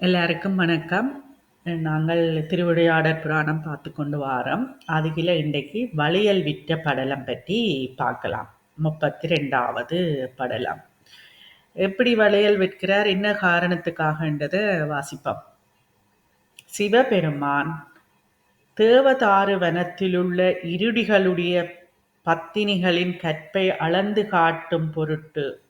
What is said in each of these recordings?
எல்லாருக்கும் வணக்கம். நாங்கள் திருவிளையாடற் புராணம் பார்த்து கொண்டு வாரோம். அதுகில இன்றைக்கு வளையல் விற்ற படலம் பற்றி பார்க்கலாம். முப்பத்தி ரெண்டாவது படலம். எப்படி வளையல் விற்கிறார்? என்ன காரணத்துக்காகன்றதை வாசிப்போம். சிவபெருமான் தேவதாறு வனத்திலுள்ள இருடிகளுடைய பத்தினிகளின் கற்பை அளந்து காட்டும் பொருட்டு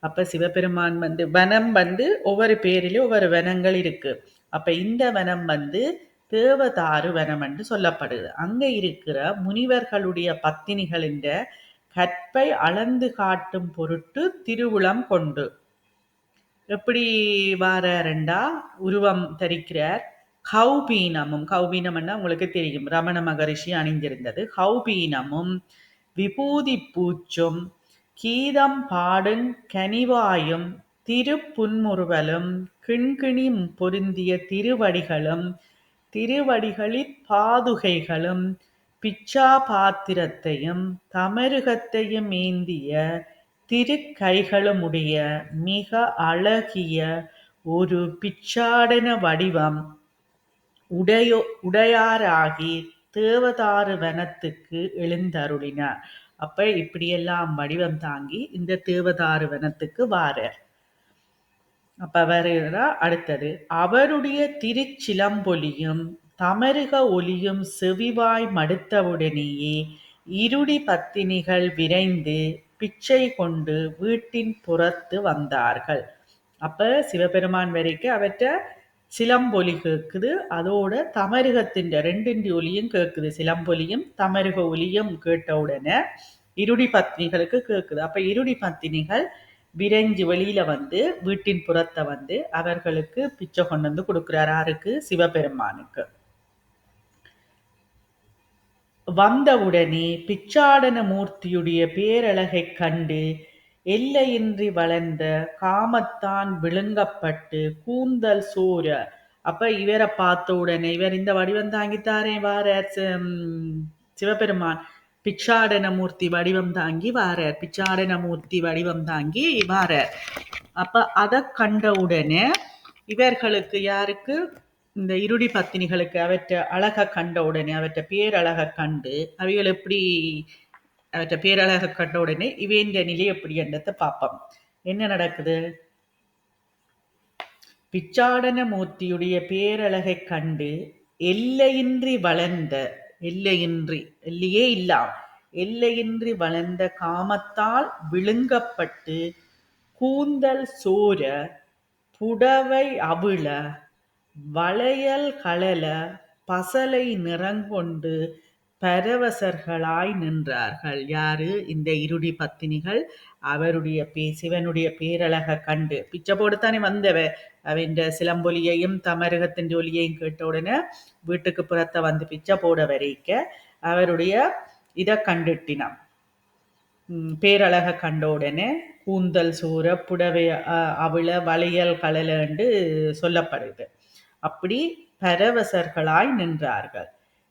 அப்ப சிவபெருமான் வந்து வனம் வந்து ஒவ்வொரு பேரிலும் ஒவ்வொரு வனங்கள் இருக்கு. அப்ப இந்த வனம் வந்து தேவதாரு வனம் என்று சொல்லப்படுது. அங்க இருக்கிற முனிவர்களுடைய பத்தினிகளின் கற்பை அளந்து காட்டும் பொருட்டு திருவுளம் கொண்டு. எப்படி வாரண்டா உருவம் தரிக்கிறார். கௌபீனமும் கௌபீனம்னா உங்களுக்கு தெரியும். ரமண மகரிஷி அணிந்திருந்தது. கௌபீனமும் விபூதி பூச்சும் கீதம் பாடுங் கனிவாயும் திருப்புன்முறுவலும் கிண்கிணி பொருந்திய திருவடிகளும் திருவடிகளிற் பாதுகைகளும் பிச்சா பாத்திரத்தையும் தமருகத்தையும் ஏந்திய திருக்கைகளுமுடைய மிக அழகிய ஒரு பிச்சாடன வடிவம். உடையோ உடையாராகி தேவதாரு வனத்துக்கு எழுந்தருளினார். அப்ப இப்படியெல்லாம் வடிவம் தாங்கி இந்த தேவதாரு வனத்துக்கு வாரர். அப்ப வருகிறா அடுத்தது அவருடைய திருச்சிலம்பொலியும் தமருக ஒலியும் செவிவாய் மடுத்தவுடனேயே இருடி பத்தினிகள் விரைந்து பிச்சை கொண்டு வீட்டின் புறத்து வந்தார்கள். அப்ப சிவபெருமான் வரைக்கும் அவற்ற சிலம்பொலி கேட்குது அதோட தமருகத்தின் ரெண்டின் ஒலியும் கேட்குது சிலம்பொலியும் தமருக ஒலியும் கேட்ட உடனே இருடி பத்னிகளுக்கு கேட்குது அப்ப இருடி பத்தினிகள் விரைஞ்சு வெளியில வந்து வீட்டின் புறத்தை வந்து அவர்களுக்கு பிச்சை கொண்டு வந்து கொடுக்குறாரு. யாருக்கு? சிவபெருமானுக்கு. வந்தவுடனே பிச்சாடன மூர்த்தியுடைய பேரழகை கண்டு எல்லையின்றி வளர்ந்த காமத்தான் விழுங்கப்பட்டு கூந்தல் சூர. அப்ப இவரை பார்த்த உடனே இவர் இந்த வடிவம் தாங்கித்தாரே வார சிவபெருமான் பிச்சாடன மூர்த்தி வடிவம் தாங்கி வாரார். பிச்சாடன மூர்த்தி வடிவம் தாங்கி வாரார். அப்ப அதை கண்ட உடனே இவர்களுக்கு யாருக்கு? இந்த இருடி பத்தினிகளுக்கு அவற்றை அழக கண்ட உடனே அவற்றை பேரழக கண்டு அவைகள் எப்படி அவற்றை பேரழக கண்ட உடனே இவேண்ட நிலை எப்படி என்றதை பார்ப்போம் என்ன நடக்குது? பிச்சாடன மூர்த்தியுடைய பேரழகை கண்டு எல்லையின்றி வளர்ந்த எல்லையின்றி எல்லையே இல்லாம் எல்லையின்றி வளர்ந்த காமத்தால் விழுங்கப்பட்டு கூந்தல் சோர புடவை அவிழ வளையல் கலல பசலை நிறங்கொண்டு பரவசர்களாய் நின்றார்கள். யாரு? இந்த இருடி பத்தினிகள். அவருடைய பே சிவனுடைய பேரழக கண்டு பிச்சை போடுத்தானே வந்தவ? அவன் சிலம்பொலியையும் தமரகத்தின் ஒலியையும் கேட்ட உடனே வீட்டுக்கு புறத்தை வந்து பிச்சை போட வரைக்க அவருடைய இதை கண்டுட்டினான். பேரழக கண்ட உடனே கூந்தல் சூர புடவை அவள வளையல் கலலண்டு சொல்லப்படுது. அப்படி பரவசர்களாய் நின்றார்கள்.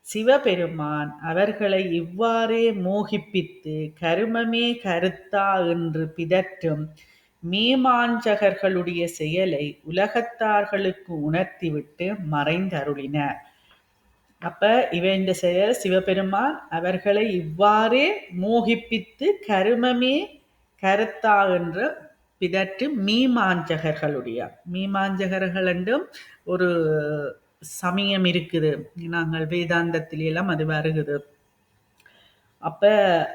சிவபெருமான் அவர்களை இவ்வாறே மோகிப்பித்து கருமமே கருத்தா என்று பிதற்றும் மீமாஞ்சகர்களுடைய செயலை உலகத்தார்களுக்கு உணர்த்திவிட்டு மறைந்தருளினார். அப்ப இவ இந்த செயல் சிவபெருமான் அவர்களை இவ்வாறே மோகிப்பித்து கருமமே கருத்தா என்று பிதற்று மீமாஞ்சகர்களுடைய. மீமாஞ்சகர்கள் என்றும் ஒரு சமயம் இருக்குது. நாங்கள் வேதாந்தத்திலெல்லாம் அது வருகுது. அப்ப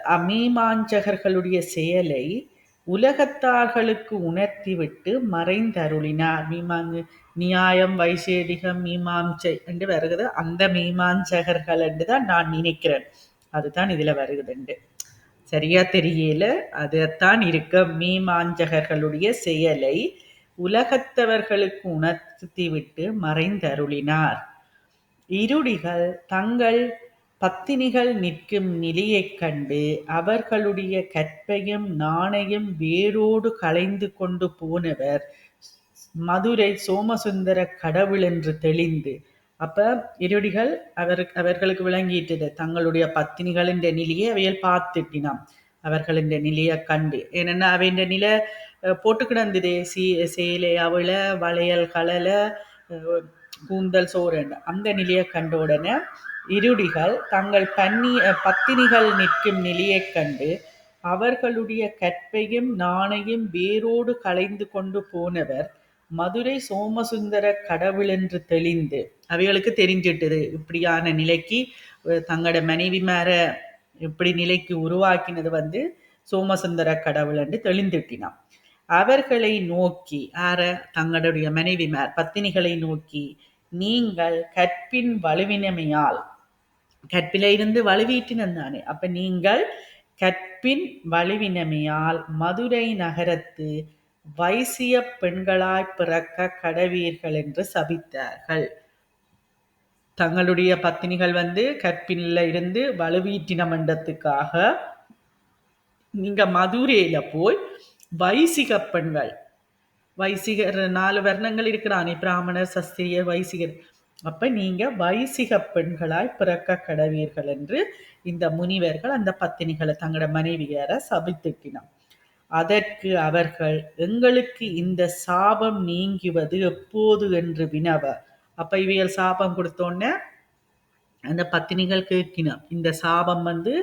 அமீமாஞ்சகர்களுடைய செயலை உலகத்தார்களுக்கு உணர்த்திவிட்டு மறைந்தருளினார். மீமாங்கு நியாயம் வைசேதிகம் மீமாம்சை என்று வருகிறது அந்த மீமாஞ்சகர்கள் என்று தான் நான் நினைக்கிறேன். அதுதான் இதுல வருகுதுண்டு. சரியா தெரியல? அதுதான் இருக்க. மீமாஞ்சகர்களுடைய செயலை உலகத்தவர்களுக்கு உணர்த்திவிட்டு மறைந்தருளினார். இருடிகள் தங்கள் பத்தினிகள் நிற்கும் நிலையைக் கண்டு அவர்களுடைய கற்பையும் நாணையும் வேரோடு களைந்து கொண்டு போனவர் மதுரை சோமசுந்தர கடவுள் என்று தெளிந்து அப்ப இருடிகள் அவர் அவர்களுக்கு விளங்கிட்டது தங்களுடைய பத்தினிகளின் நிலையை அவையில் பார்த்துட்டினாம். அவர்களின் நிலையை கண்டு. ஏனென்னா அவையின் நிலை போட்டு சீ சேலை அவள வளையல் கலலை கூந்தல் சோறு அந்த நிலையை கண்ட உடனே இருடிகள் தங்கள் பன்னி பத்தினிகள் நிற்கும் நிலையைக் கண்டு அவர்களுடைய கற்பையும் நாணையும் வேரோடு களைந்து கொண்டு போனவர் மதுரை சோமசுந்தர கடவுள் என்று தெளிந்து அவைகளுக்கு தெரிஞ்சிட்டது. இப்படியான நிலைக்கு தங்களோட மனைவி மேற இப்படி நிலைக்கு உருவாக்கினது வந்து சோமசுந்தர கடவுள் என்று தெளிந்துட்டினான். அவர்களை நோக்கி ஆற தங்களுடைய மனைவிமார் பத்தினிகளை நோக்கி நீங்கள் கற்பின் வலுவினமையால் கற்பில இருந்து வலுவீட்டினம் தானே. அப்ப நீங்கள் கற்பின் வலுவினமையால் மதுரை நகரத்து வைசிய பெண்களாய் பிறக்க கடவீர்கள் என்று சபித்தார்கள். தங்களுடைய பத்தினிகள் வந்து கற்பின்ல இருந்து வலுவீட்டின மண்டத்துக்காக நீங்க மதுரையில போய் வைசிக பெண்கள் வைசிகர் நாலு வர்ணங்கள் இருக்கிறானே பிராமணர் சஸ்திரியர் வைசிகர். அப்ப நீங்க வைசிக பெண்களாய் பிறக்க கடவீர்கள் என்று இந்த முனிவர்கள் அந்த பத்தினிகளை தங்களோட மனைவியார சபித்திட்டினான் அதற்கு அவர்கள் எங்களுக்கு இந்த சாபம் நீங்குவது எப்போது என்று வினவ. அப்ப இவையல் சாபம் கொடுத்தோன்னே அந்த பத்தினிகள் கேட்கினோம் இந்த சாபம் வந்து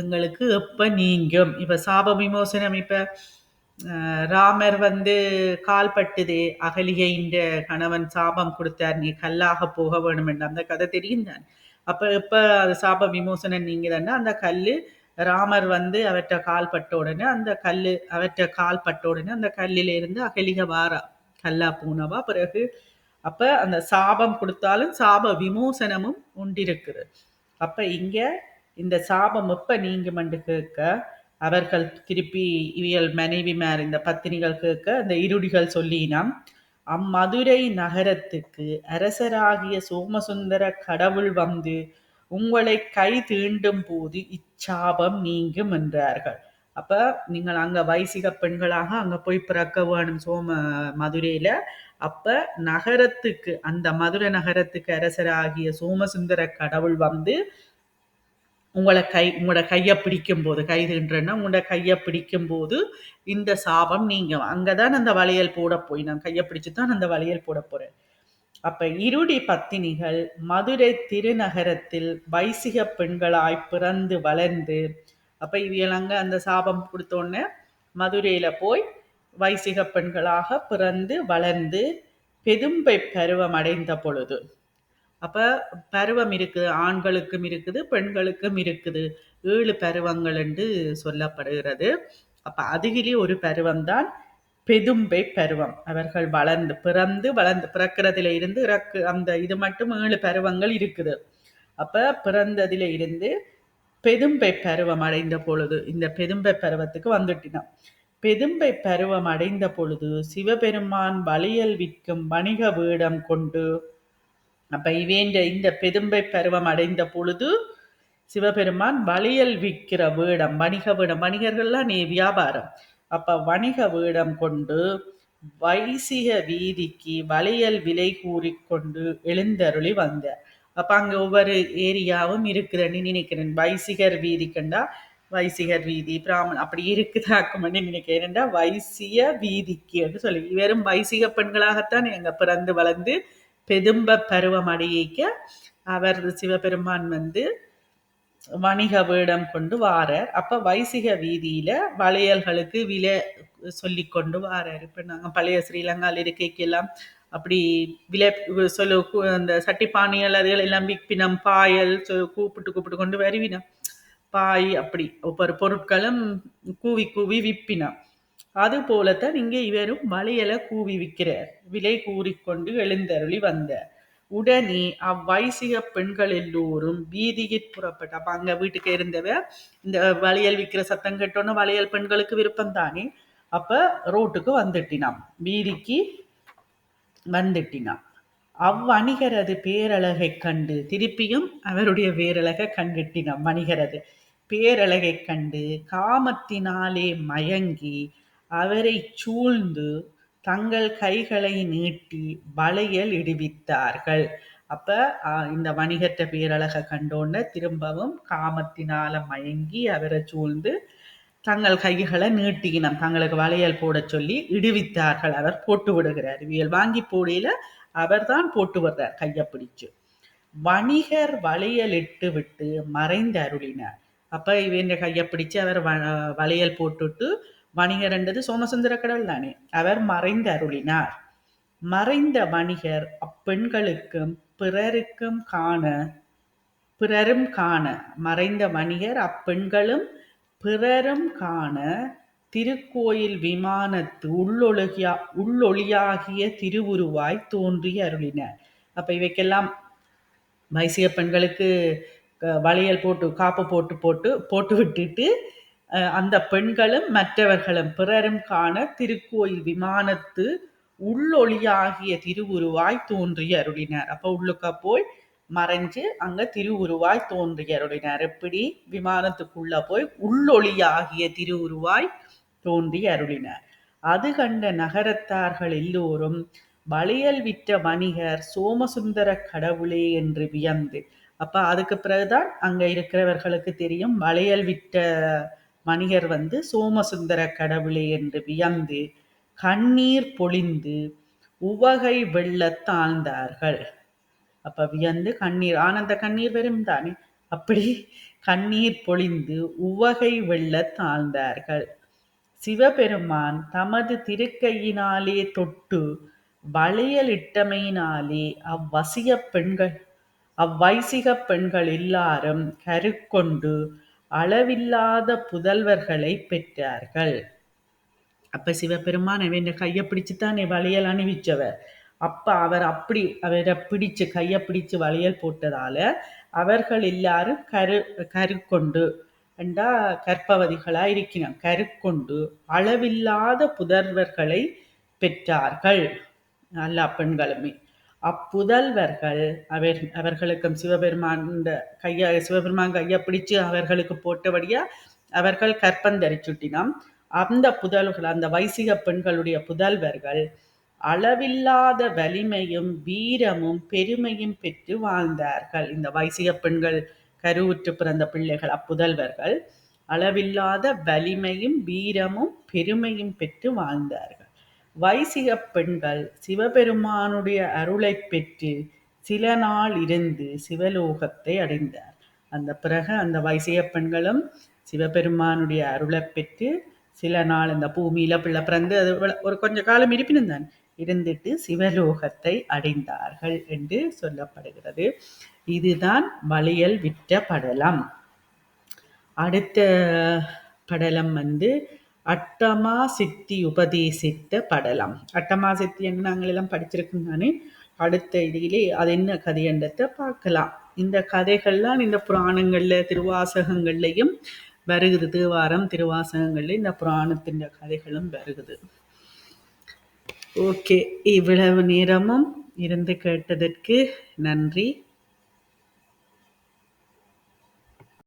எங்களுக்கு எப்ப நீங்கும்? இப்ப சாப விமோசனம் இப்ப ராமர் வந்து கால் அகலிகை இந்த கணவன் சாபம் கொடுத்தார் நீ கல்லாக போக வேணும் என்று. அந்த கதை தெரியும் தான்? அப்ப எப்ப அது சாப விமோசனம் நீங்குதுன்னா அந்த கல்லு ராமர் வந்து அவற்ற கால் பட்ட உடனே அந்த கல்லு அவற்ற கால் பட்ட உடனே அந்த கல்லில இருந்து அகலிக வாரா. கல்லா பூனவா பிறகு. அப்ப அந்த சாபம் கொடுத்தாலும் சாப விமோசனமும் உண்டிருக்குது. அப்ப இங்க இந்த சாபம் எப்ப நீங்குமென்று கேட்க அவர்கள் திருப்பி இவியல் மனைவிமார் இந்த பத்தினிகள் கேட்க அந்த இருடிகள் சொல்லினாம் அம்மதுரை நகரத்துக்கு அரசராகிய சோமசுந்தர கடவுள் வந்து உங்களை கை தீண்டும் போது இச்சாபம் நீங்கும் என்றார்கள். அப்ப நீங்கள் அங்க வைசிக பெண்களாக அங்க போய் பிறக்க வேணும் சோம மதுரையில அப்ப நகரத்துக்கு அந்த மதுரை நகரத்துக்கு அரசராகிய சோமசுந்தர கடவுள் வந்து உங்களை கை உங்களோட கையை பிடிக்கும்போது கைதுன்றன்னா உங்களோட கையை பிடிக்கும்போது இந்த சாபம் நீங்கள் அங்கே தான் அந்த வளையல் போட போய் நான் கையை பிடிச்சி தான் அந்த வளையல் போட போகிறேன் அப்போ இருடி பத்தினிகள் மதுரை திருநகரத்தில் வைசிக பெண்களாய் பிறந்து வளர்ந்து அப்போ இவையலங்க அந்த சாபம் கொடுத்தோடனே மதுரையில் போய் வைசிக பெண்களாக பிறந்து வளர்ந்து பெதும்பை பருவம் அடைந்த பொழுது அப்ப பருவம் இருக்குது ஆண்களுக்கும் இருக்குது பெண்களுக்கும் இருக்குது. ஏழு பருவங்கள் என்று சொல்லப்படுகிறது. அப்ப அதுகிலே ஒரு பருவம் தான் பெதும்பை பருவம். அவர்கள் வளர்ந்து பிறந்து வளர்ந்து பிறக்கிறதுல இருந்து இறக்கு அந்த இது மட்டும் ஏழு பருவங்கள் இருக்குது. அப்ப பிறந்ததில் இருந்து பெதும்பை பருவம் அடைந்த பொழுது இந்த பெதும்பை பருவத்துக்கு வந்துட்டினான் பெதும்பை பருவம் அடைந்த பொழுது சிவபெருமான் வளையல் விற்கும் வணிக வீடம் கொண்டு அப்போ இவேண்ட இந்த பெரும்பை பருவம் அடைந்த பொழுது சிவபெருமான் வளையல் விற்கிற வீடம் வணிக வீடம். வணிகர்கள்லாம் நீ வியாபாரம். அப்ப வணிக வீடம் கொண்டு வைசிக வீதிக்கு வளையல் விலை கூறிக்கொண்டு எழுந்தருளி வந்த. அப்ப அங்க ஒவ்வொரு ஏரியாவும் இருக்குதுன்னு நினைக்கிறேன். வைசிகர் வீதி கண்டா வைசிகர் வீதி பிராமணன் அப்படி இருக்குதாக்குமென்னு நினைக்கிறேன். வைசிய வீதிக்கு சொல்லி. வெறும் வைசிக பெண்களாகத்தான் எங்க பிறந்து வளர்ந்து பெதும்ப பருவம் அடையிக்க அவர் சிவபெருமான் வந்து வணிக வேடம் கொண்டு வாரார். அப்ப வைசிக வீதியில வளையல்களுக்கு விலை சொல்லி கொண்டு வாரார். இப்ப நாங்க பழைய ஸ்ரீலங்கால இருக்கைக்கெல்லாம் அப்படி விலை சொல்லு அந்த சட்டி பானியல் அதுகள் எல்லாம் விற்பினம் பாயல் கூப்பிட்டு கூப்பிட்டு கொண்டு வருவினம். பாய் அப்படி ஒவ்வொரு பொருட்களும் கூவி கூவி விற்பினம். அது போலத்தான் இங்கே இவரும் வளையலை கூவி விற்கிறார் விலை கூறிக்கொண்டு எழுந்தருளி வந்தார். உடனே அவ்வைசிக பெண்கள் எல்லோரும் வீதியில் புறப்பட்ட அங்க வீட்டுக்கு இருந்தவ இந்த வளையல் விற்கிற சத்தம் கேட்டோன்னு வளையல் பெண்களுக்கு விருப்பம் தானே? அப்ப ரோட்டுக்கு வந்துட்டினாம். வீதிக்கு வந்துட்டினான் அவ்வணிகரது பேரழகை கண்டு திருப்பியும் அவருடைய பேரழகை கண்டிட்டினான் வணிகரது பேரழகை கண்டு காமத்தினாலே மயங்கி அவரை சூழ்ந்து தங்கள் கைகளை நீட்டி வளையல் இடுவித்தார்கள். அப்ப இந்த வணிகத்தை பேரழக கண்டோன்ன திரும்பவும் காமத்தினால மயங்கி அவரை சூழ்ந்து தங்கள் கைகளை நீட்டினம் தங்களுக்கு வளையல் போட சொல்லி இடுவித்தார்கள். அவர் போட்டு விடுகிறார். இவியல் வாங்கி போடையில அவர்தான் போட்டு வர்றார் கையை பிடிச்சு. வணிகர் வளையலிட்டு விட்டு மறைந்து அருளினார். அப்ப இவன் கையை பிடிச்சு அவர் வளையல் போட்டுட்டு வணிகர் என்றது சோமசுந்தர கடவுள் தானே. அவர் மறைந்து அருளினார். மறைந்த வணிகர் அப்பெண்களுக்கும் பிறருக்கும் காண பிறரும் காண மறைந்த வணிகர் அப்பெண்களும் பிறரும் காண திருக்கோயில் விமானத்து உள்ளொழுகியா உள்ளொளியாகிய திருவுருவாய் தோன்றி அருளினார். அப்ப இவைக்கெல்லாம் வைசிய பெண்களுக்கு வளையல் போட்டு காப்பு போட்டு போட்டு போட்டு விட்டுட்டு அந்த பெண்களும் மற்றவர்களும் பிறரும் காண திருக்கோயில் விமானத்து உள்ளொளியாகிய திருவுருவாய் தோன்றி அருளினார். அப்ப உள்ளுக்க போய் மறைஞ்சு அங்க திருவுருவாய் தோன்றி அருளினார். எப்படி? விமானத்துக்குள்ள போய் உள்ளொளியாகிய திருவுருவாய் தோன்றி அருளினார். அது கண்ட நகரத்தார்கள் எல்லோரும் வளையல் விற்ற வணிகர் சோமசுந்தர கடவுளே என்று வியந்து அப்ப அதுக்கு பிறகுதான் அங்க இருக்கிறவர்களுக்கு தெரியும் வளையல் விற்ற வணிகர் வந்து சோமசுந்தர கடவுளே என்று வியந்து கண்ணீர் பொழிந்து உவகை வெள்ள தாழ்ந்தார்கள். அப்ப வியந்து கண்ணீர் ஆனந்த கண்ணீர் வரும் தானே? அப்படி கண்ணீர் பொழிந்து உவகை வெள்ள தாழ்ந்தார்கள். சிவபெருமான் தமது திருக்கையினாலே தொட்டு வளையலிட்டமையினாலே அவ்வசிய பெண்கள் அவ்வைசிக பெண்கள் எல்லாரும் கருக்கொண்டு அளவில்லாத புதல்வர்களை பெற்றார்கள். அப்ப சிவபெருமான் அவன் கையை பிடிச்சுதான் வளையல் அணிவிச்சவர் அப்ப அவர் அப்படி அவரை பிடிச்சு கையை பிடிச்சு வளையல் போட்டதால அவர்கள் எல்லாரும் கரு கருக்கொண்டு என்றா கற்பவதிகளா இருக்கிறோம் கருக்கொண்டு அளவில்லாத புதர்வர்களை பெற்றார்கள். எல்லா பெண்களுமே. அப்புதல்வர்கள் அவர் அவர்களுக்கும் சிவபெருமான் இந்த கையா சிவபெருமான் கையை பிடிச்சு அவர்களுக்கு போட்டபடியா அவர்கள் கற்பந்தரிச்சுட்டினாம் அந்த புதல்கள் அந்த வைசிக பெண்களுடைய புதல்வர்கள் அளவில்லாத வலிமையும் வீரமும் பெருமையும் பெற்று வாழ்ந்தார்கள். இந்த வைசிக பெண்கள் கருவுற்று பிறந்த பிள்ளைகள் அப்புதல்வர்கள் அளவில்லாத வலிமையும் வீரமும் பெருமையும் பெற்று வாழ்ந்தார்கள். வைசிக பெண்கள் சிவபெருமானுடைய அருளை பெற்று சில நாள் இருந்து சிவலோகத்தை அடைந்தார். அந்த பிறகு அந்த வைசிக பெண்களும் சிவபெருமானுடைய அருளை பெற்று சில நாள் இந்த பூமியில பிள்ளை பிறந்து அது ஒரு கொஞ்ச காலம் இருப்பினும் தான் இருந்துட்டு சிவலோகத்தை அடைந்தார்கள் என்று சொல்லப்படுகிறது. இதுதான் வளையல் விற்ற படலம். அடுத்த படலம் வந்து அட்டமா சித்தி உபதேசித்த படலம். அட்டமா சித்தி என்று நாங்கள் எல்லாம் படிச்சிருக்கோம் தானே? அடுத்த இதிலே அது என்ன கதை என்றதை பார்க்கலாம். இந்த கதைகள்லாம் இந்த புராணங்கள்ல திருவாசகங்கள்லையும் வருகுது. தேவாரம் திருவாசகங்கள்ல இந்த புராணத்தின் கதைகளும் வருகுது. ஓகே. இவ்வளவு நேரமும் இருந்து கேட்டதற்கு நன்றி.